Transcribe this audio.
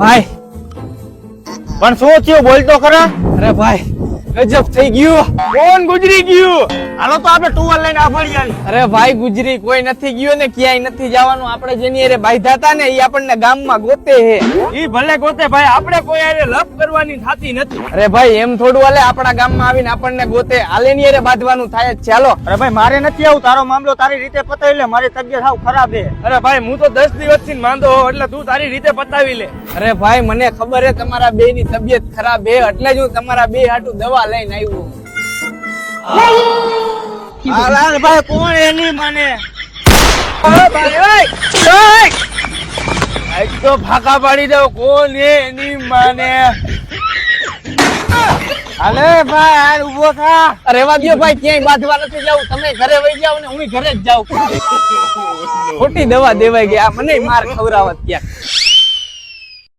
ભાઈ. પણ શું થયું? બોલતો ખરા. અરે ભાઈ ગજબ થઈ ગયું. કોણ ગુજરી ગયું? હાલો તો આપણે ટુવલ લઈને આફળિયા અરે ભાઈ ગુજરી કોઈ નથી ગયો ને ક્યાંય નથી જવાનું. આપણે જેની અરે બાંધ્યા હતા ને એ આપણને ગામમાં ગોતે હે. ઈ ભલે ગોતે ભાઈ આપણે કોઈ અરે લપ કરવાની થાતી નથી. અરે ભાઈ એમ થોડું હાલે આપણા ગામમાં આવીને આપણને ગોતે. હાલે ની હારે બાંધવાનું થાય જ. ચાલો. અરે ભાઈ મારે નથી આવું. તારો મામલો તારી રીતે પતાવી લે. મારી તબિયત સાવ ખરાબ છે. અરે ભાઈ હું તો દસ દિવસથી માંદો એટલે તું તારી રીતે પતાવી લે. અરે ભાઈ મને ખબર હે તમારા બે ની તબિયત ખરાબ હે એટલે જ હું તમારા બે હાટુ દવા લઈને આવ્યો હાલાલ ભાઈ કોણ એની મને! આજ તો ફાકા પાડી દઉં કોણ એની મને? અરે ભાઈ હાલ ઊભો થા. રેવા દો ભાઈ ક્યાંય બાંધવા નથી જાવું તમે ઘરે વહી જાવ ને હું ઘરે જ જાઉં. ખોટી દવા દેવાઈ ગઈ આ મને માર ખવરાવત ક્યાંક.